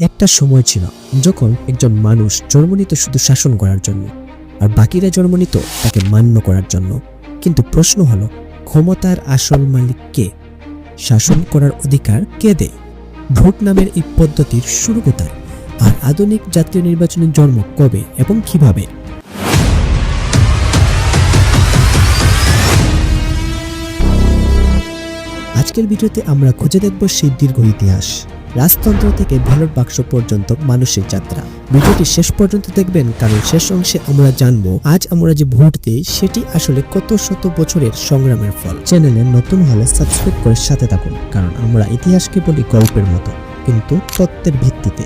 একটা সময় ছিল যখন একজন মানুষ জন্ম নিত শুধু শাসন করার জন্য আর বাকিরা জন্ম নিত তাকে মান্য করার জন্য। কিন্তু প্রশ্ন হলো, ক্ষমতার আসল মালিক কে? শাসন করার অধিকার কে দেয়? ভোট নামের এই পদ্ধতির শুরু কোথায়? আর আধুনিক জাতীয় নির্বাচনের জন্ম কবে এবং কীভাবে? আজকের ভিডিওতে আমরা খুঁজে দেখব সেই দীর্ঘ ইতিহাস। রাজতন্ত্র থেকে ব্যালট বাক্স পর্যন্ত মানুষের যাত্রা। ভিডিওটি শেষ পর্যন্ত দেখবেন, কারণ শেষ অংশে আমরা জানব, আজ আমরা যে ভোট দিই, সেটি আসলে কত শত বছরের সংগ্রামের ফল। চ্যানেলে নতুন হলে সাবস্ক্রাইব করে সাথে থাকুন, কারণ আমরা ইতিহাসকে বলি গল্পের মতো, কিন্তু তত্ত্বের ভিত্তিতে।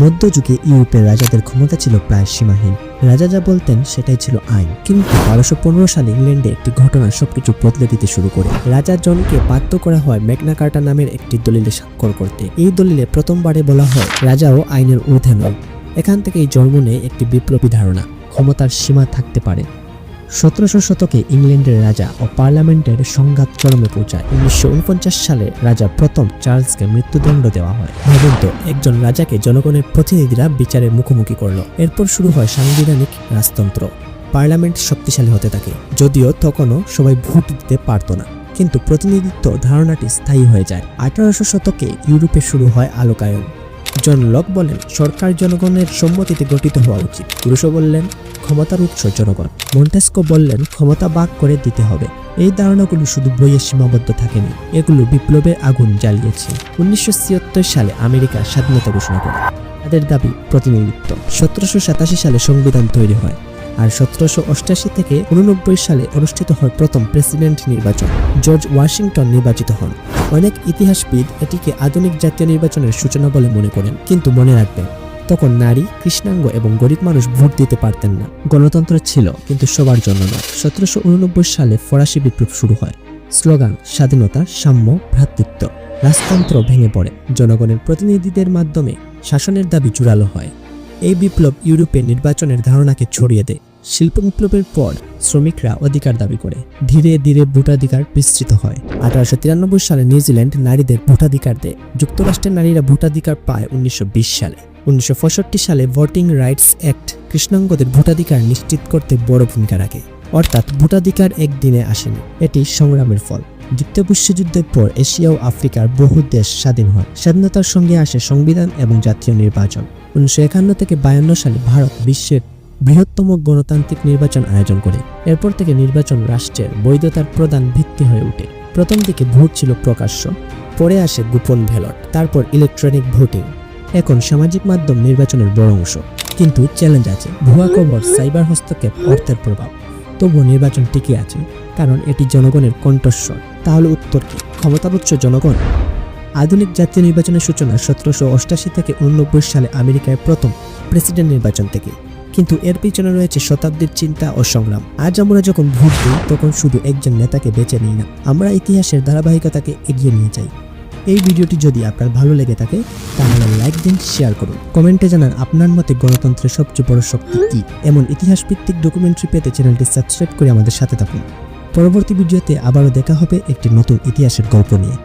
মধ্যযুগে ইউরোপের রাজাদের ক্ষমতা ছিল প্রায় সীমাহীন। রাজা যা বলতেন সেটাই ছিল আইন। কিন্তু বারোশো পনেরো সালে ইংল্যান্ডে একটি ঘটনা সবকিছু বদলে দিতে শুরু করে। রাজা জনকে বাধ্য করা হয় মেঘনা কার্টা নামের একটি দলিলে স্বাক্ষর করতে। এই দলিলে প্রথমবারে বলা হয়, রাজাও আইনের ঊর্ধ্বে নয় এখান থেকেই জন্ম নেয় একটি বিপ্লবী ধারণা, ক্ষমতার সীমা থাকতে পারে। সতেরোশো শতকে ইংল্যান্ডের রাজা ও পার্লামেন্টের সংঘাত চরমে পৌঁছায়। উনিশশো উনপঞ্চাশ সালে রাজা প্রথম চার্লসকে মৃত্যুদণ্ড দেওয়া হয়। ভাবুন তো, একজন রাজাকে জনগণের প্রতিনিধিরা বিচারের মুখোমুখি করল। এরপর শুরু হয় সাংবিধানিক রাজতন্ত্র। পার্লামেন্ট শক্তিশালী হতে থাকে। যদিও তখনও সবাই ভোট দিতে পারতো না। কিন্তু প্রতিনিধিত্ব ধারণাটি স্থায়ী হয়ে যায়। আঠারোশো শতকে ইউরোপে শুরু হয় আলোকায়ন। জন লক বলেন, সরকার জনগণের সম্মতিতে গঠিত হওয়া উচিত। রুশো বললেন, ক্ষমতার উৎস জনগণ। মন্টেস্কো বললেন, ক্ষমতা বাক করে দিতে হবে। এই ধারণাগুলো শুধু বইয়ে সীমাবদ্ধ থাকেনি, এগুলো বিপ্লবের আগুন জ্বালিয়েছে। উনিশশো ছিয়াত্তর সালে আমেরিকা স্বাধীনতা ঘোষণা করে। তাদের দাবি প্রতিনিধিত্ব। সতেরোশো সাতাশি সালে সংবিধান তৈরি হয়। আর সতেরোশো অষ্টাশি থেকে উননব্বই সালে অনুষ্ঠিত হয় প্রথম প্রেসিডেন্ট নির্বাচন। জর্জ ওয়াশিংটন নির্বাচিত হন। অনেক ইতিহাসবিদ এটিকে আধুনিক জাতীয় নির্বাচনের সূচনা বলে মনে করেন, কিন্তু মনে রাখবেন, তখন নারী, কৃষ্ণাঙ্গ এবং গরিব মানুষ ভোট দিতে পারতেন না। গণতন্ত্র ছিল, কিন্তু সবার জন্য নয়। সতেরোশো সালে ফরাসি বিপ্লব শুরু হয়। স্লোগান, স্বাধীনতা, সাম্য, ভ্রাতৃত্ব। রাজতন্ত্র ভেঙে পড়ে। জনগণের প্রতিনিধিদের মাধ্যমে শাসনের দাবি জুড়ালো হয়। এই বিপ্লব ইউরোপে নির্বাচনের ধারণাকে ছড়িয়ে দেয়। শিল্প বিপ্লবের পর শ্রমিকরা অধিকার দাবি করে। ধীরে ধীরে ভোটাধিকার বিস্তৃত হয়। আঠারোশো তিরানব্বই সালে নিউজিল্যান্ড নারীদের ভোটাধিকার দেয়। যুক্তরাষ্ট্রের নারীরা ভোটাধিকার পায় উনিশশো বিশ সালে। উনিশশো পঁয়ষট্টি সালে ভোটিং রাইটস অ্যাক্ট কৃষ্ণাঙ্গদের ভোটাধিকার নিশ্চিত করতে বড় ভূমিকা রাখে। অর্থাৎ ভোটাধিকার একদিনে আসেনি। এটি সংগ্রামের ফল। দ্বিতীয় বিশ্বযুদ্ধের পর এশিয়া ও আফ্রিকার বহু দেশ স্বাধীন হয়। স্বাধীনতার সঙ্গে আসে সংবিধান এবং জাতীয় নির্বাচন। উনিশশো একান্ন থেকে বায়ান্ন সালে ভারত বিশ্বের বৃহত্তম গণতান্ত্রিক নির্বাচন আয়োজন করে। এরপর থেকে নির্বাচন রাষ্ট্রের বৈধতার প্রধান ভিত্তি হয়ে ওঠে। প্রথম দিকে ভোট ছিল প্রকাশ্য, পরে আসে গোপন ব্যালট, তারপর ইলেকট্রনিক ভোটিং। এখন সামাজিক মাধ্যম নির্বাচনের বড় অংশ। কিন্তু চ্যালেঞ্জ আছে, ভুয়া খবর, সাইবার হস্তক্ষেপ, অর্থের প্রভাব। তবুও নির্বাচন টিকে আছে, কারণ এটি জনগণের কণ্ঠস্বর। তাহলে উত্তর কি? ক্ষমতার উৎস জনগণ? আধুনিক জাতীয় নির্বাচনের সূচনা সতেরোশো অষ্টাশি থেকে উননব্বই সালে আমেরিকায় প্রথম প্রেসিডেন্ট নির্বাচন থেকে। কিন্তু এর পিছনে রয়েছে শতাব্দীর চিন্তা ও সংগ্রাম। আজ আমরা যখন ভোট দিই, তখন শুধু একজন নেতাকে বেছে নিই না, আমরা ইতিহাসের ধারাবাহিকতাকে এগিয়ে নিয়ে যাই। এই ভিডিওটি যদি আপনার ভালো লেগে থাকে, তাহলে লাইক দিন, শেয়ার করুন। কমেন্টে জানান আপনার মতে গণতন্ত্রের সবচেয়ে বড় শক্তি কী? এমন ইতিহাস ভিত্তিক ডকুমেন্টারি পেতে চ্যানেলটি সাবস্ক্রাইব করে আমাদের সাথে থাকুন। পরবর্তী ভিডিওতে আবারও দেখা হবে একটি নতুন ইতিহাসের গল্প নিয়ে।